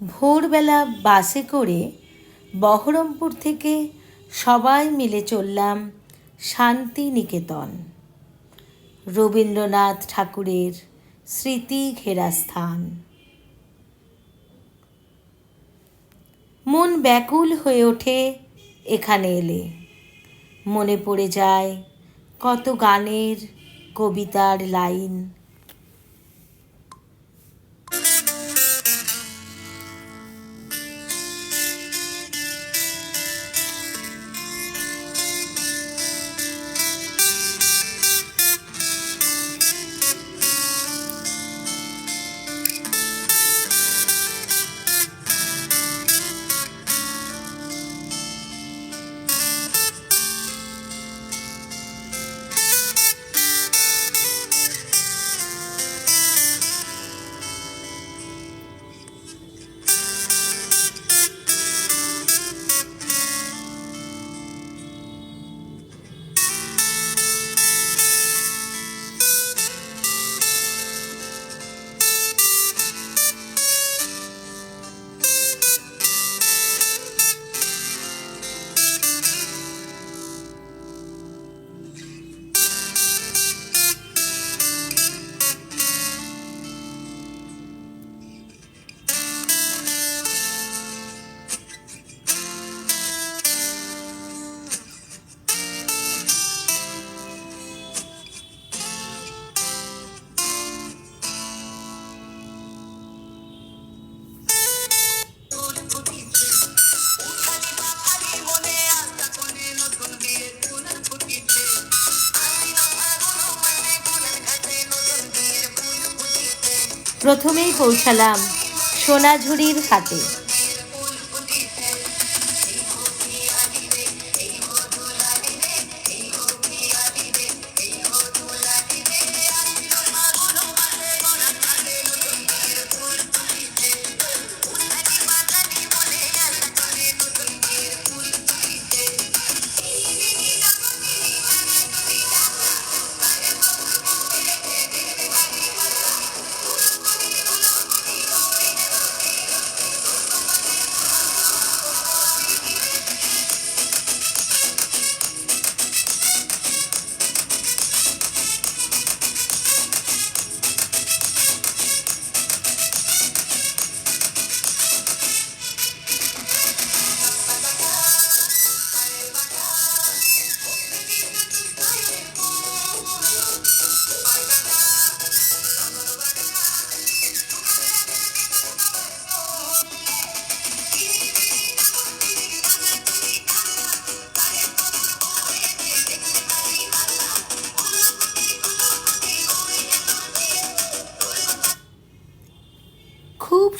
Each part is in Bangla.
ভোরবেলা বাসে করে বহরমপুর থেকে সবাই মিলে চললাম শান্তিনিকেতন। রবীন্দ্রনাথ ঠাকুরের স্মৃতি ঘেরা স্থান মন ব্যাকুল হয়ে ওঠে এখানে এলে। মনে পড়ে যায় কত গানের কবিতার লাইন প্রথমেই পৌঁছালাম সোনাঝুরির হাটে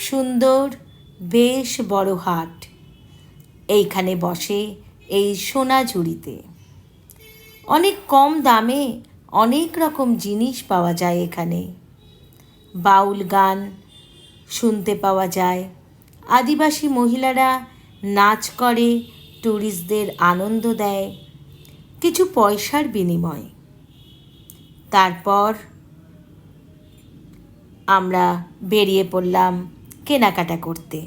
সুন্দর, বেশ বড় হাট। এইখানে বসে এই সোনাঝুরিতে অনেক কম দামে অনেক রকম জিনিস পাওয়া যায় এখানে। বাউল গান শুনতে পাওয়া যায়। আদিবাসী মহিলারা নাচ করে ট্যুরিস্টদের আনন্দ দেয়, কিছু পয়সার বিনিময়। তারপর আমরা বেরিয়ে পড়লাম কেনাকাটা করতে।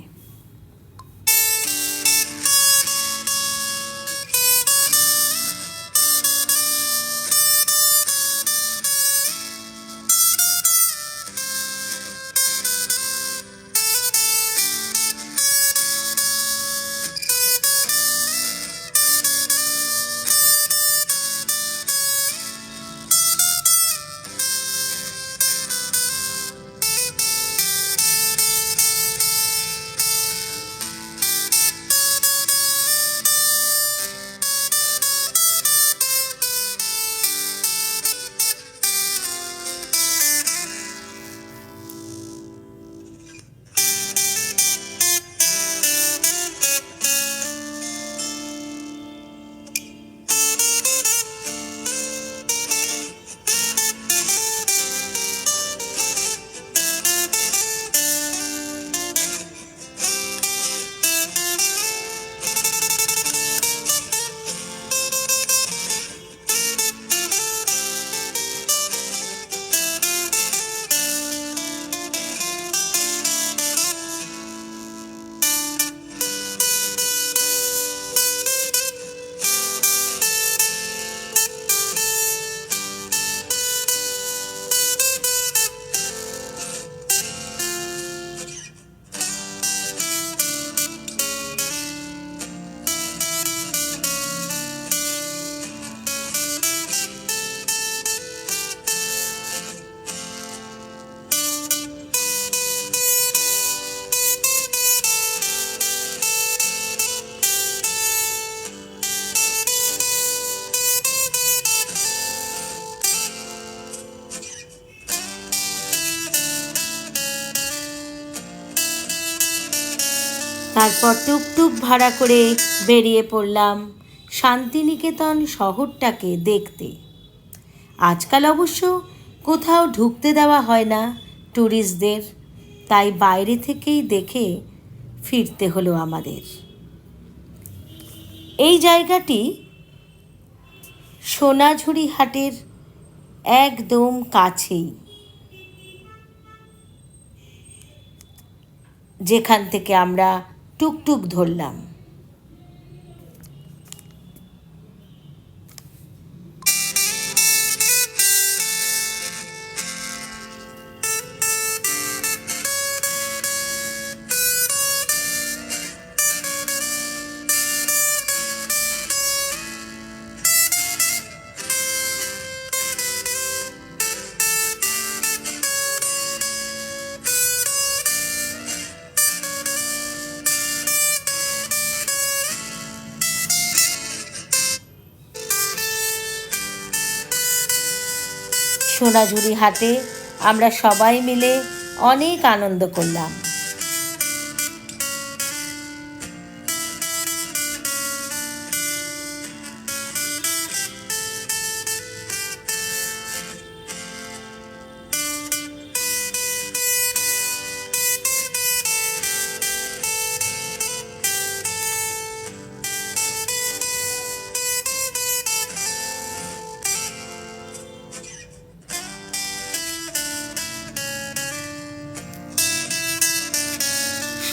তারপর টুপটুপ ভাড়া করে বেরিয়ে পড়লাম শান্তিনিকেতন শহরটাকে দেখতে। আজকাল অবশ্য কোথাও ঢুকতে দেওয়া হয় না ট্যুরিস্টদের তাই বাইরে থেকেই দেখে ফিরতে হলো আমাদের। এই জায়গাটি সোনাঝুরি হাটের একদম কাছেই। যেখান থেকে আমরা টুকটুক ধরলাম। সোনাঝুরি হাটে আমরা সবাই মিলে অনেক আনন্দ করলাম।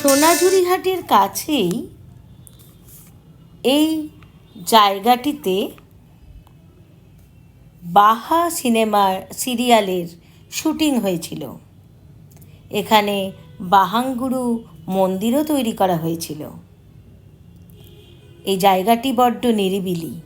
সোনাঝুরি হাটের কাছেই এই জায়গাটিতে বাহা সিনেমার সিরিয়ালের শুটিং হয়েছিল। এখানে বাহাঙ্গুরু মন্দিরও তৈরি করা হয়েছিল। এই জায়গাটি বড্ড নিরিবিলি।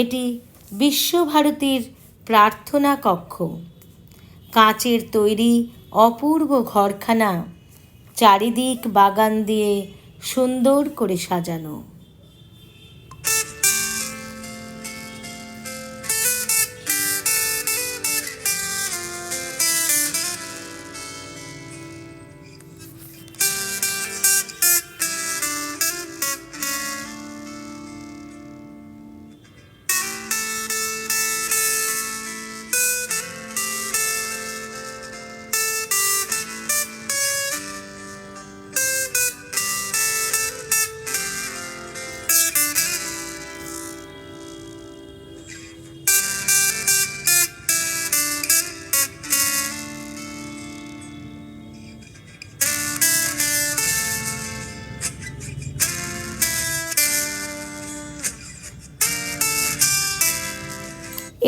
এটি বিশ্বভারতীর প্রার্থনা কক্ষ। কাঁচের তৈরি অপূর্ব ঘরখানা চারিদিক বাগান দিয়ে সুন্দর করে সাজানো।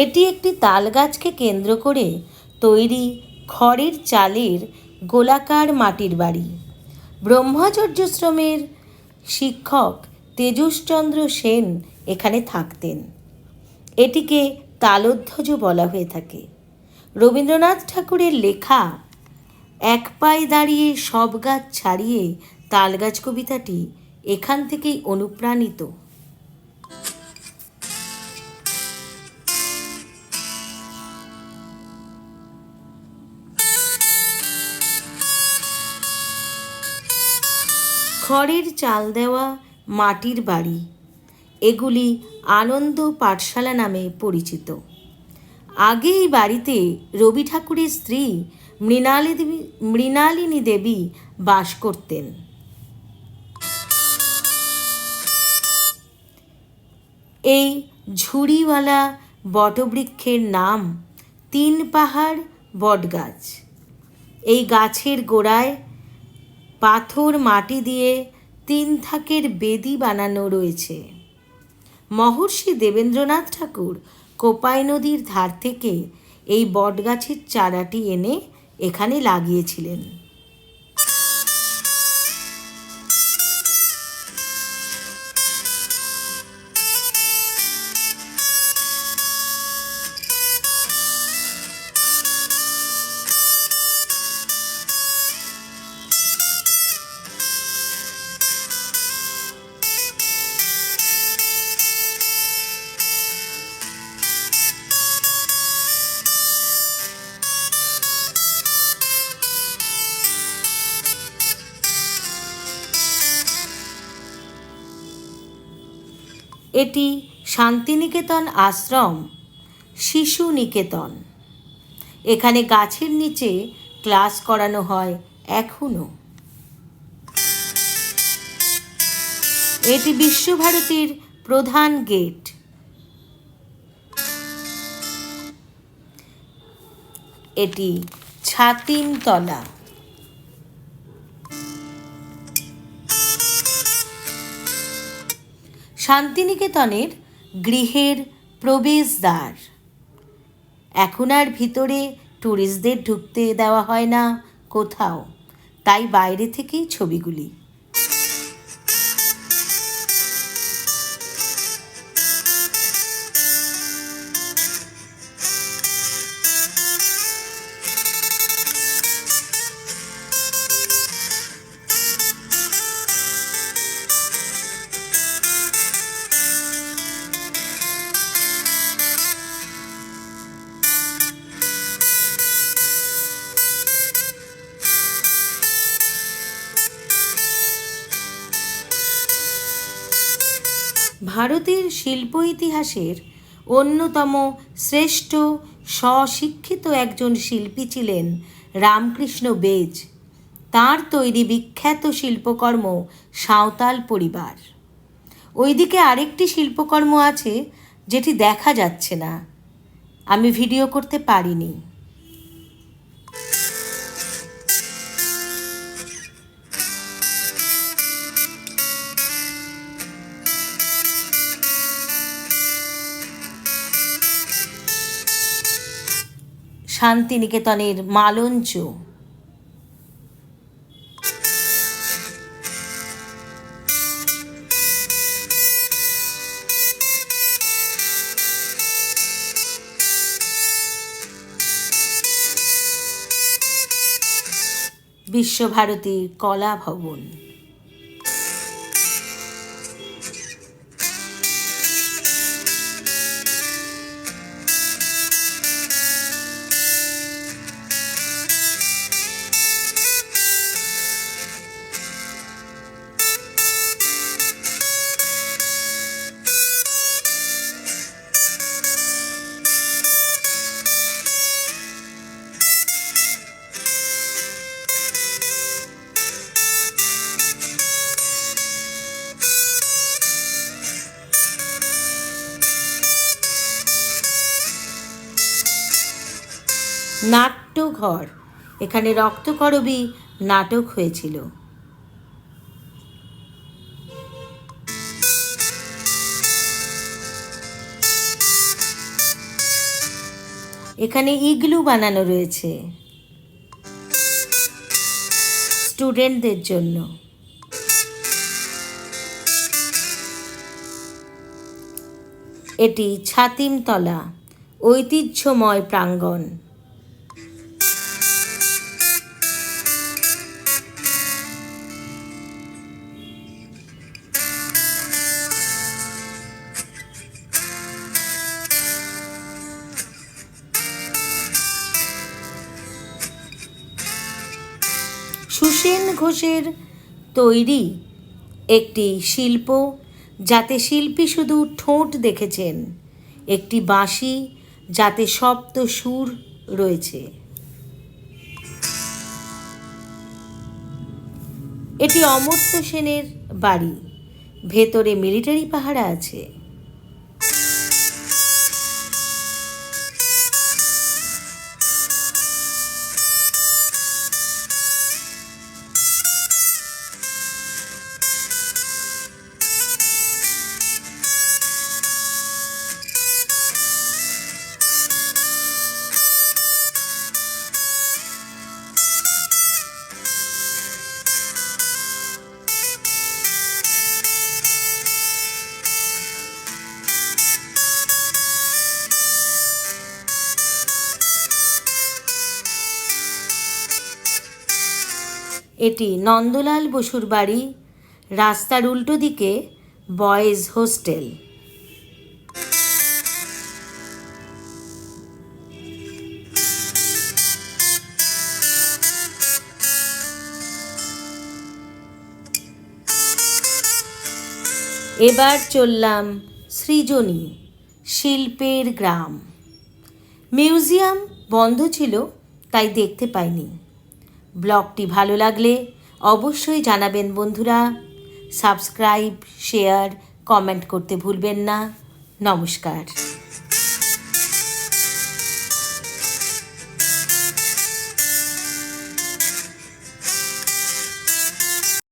এটি একটি তাল গাছকে কেন্দ্র করে তৈরি খড়ের চালের গোলাকার মাটির বাড়ি। ব্রহ্মচর্যশ্রমের শিক্ষক তেজসচন্দ্র সেন এখানে থাকতেন। এটিকে তালোধ্বজ বলা হয়ে থাকে। রবীন্দ্রনাথ ঠাকুরের লেখা এক পায়ে দাঁড়িয়ে সব গাছ ছাড়িয়ে তালগাছ কবিতাটি এখান থেকেই অনুপ্রাণিত। খড়ের চাল দেওয়া মাটির বাড়ি। এগুলি আনন্দ পাঠশালা নামে পরিচিত। আগে এই বাড়িতে রবি ঠাকুরের স্ত্রী মৃণালী দেবী, মৃণালিনী দেবী বাস করতেন। এই ঝুড়িওয়ালা বটবৃক্ষের নাম তিন পাহাড় বটগাছ। এই গাছের গোড়ায় পাথর মাটি দিয়ে তিন থাকের বেদি বানানো রয়েছে। মহর্ষি দেবেন্দ্রনাথ ঠাকুর কোপাই নদীর ধার থেকে এই বটগাছের চারাটি এনে এখানে লাগিয়েছিলেন। এটি শান্তিনিকেতন আশ্রম, শিশু নিকেতন। এখানে গাছের নিচে ক্লাস করানো হয় এখনও এটি বিশ্বভারতীর প্রধান গেট। এটি ছাতিমতলা শান্তিনিকেতনের গৃহের প্রবেশদ্বার। এখন আর ভিতরে ট্যুরিস্টদের ঢুকতে দেওয়া হয় না কোথাও। তাই বাইরে থেকেই ছবিগুলি। শিল্প ইতিহাসের অন্যতম শ্রেষ্ঠ স্বশিক্ষিত একজন শিল্পী ছিলেন রামকৃষ্ণ বেজ। তার তৈরি বিখ্যাত শিল্পকর্ম সাঁওতাল পরিবার। ওইদিকে আরেকটি শিল্পকর্ম আছে যেটি দেখা যাচ্ছে না। আমি ভিডিও করতে পারিনি। শান্তিনিকেতনের মালঞ্চ। বিশ্বভারতীর কলা ভবন। নাট্যঘর। এখানে রক্তকরবী নাটক হয়েছিল। এখানে ইগলু বানানো রয়েছে। স্টুডেন্টদের জন্য। এটি ছাতিমতলা, ঐতিহ্যময় প্রাঙ্গণ। সুসেন ঘোষের তৈরি একটি শিল্প, যাতে শিল্পী শুধু ঠোঁট দেখেছেন, একটি বাঁশি, যাতে সপ্ত সুর রয়েছে। এটি অমর্ত্য সেনের বাড়ি। ভেতরে মিলিটারি পাহারা আছে। এটি নন্দলাল বসুর বাড়ি, রাস্তার উল্টো দিকে বয়েজ হোস্টেল। এবার চললাম সৃজনী শিল্পের গ্রাম। মিউজিয়াম বন্ধ ছিল, তাই দেখতে পাইনি। ব্লগটি ভালো লাগলে অবশ্যই জানাবেন বন্ধুরা। সাবস্ক্রাইব শেয়ার কমেন্ট করতে ভুলবেন না। নমস্কার।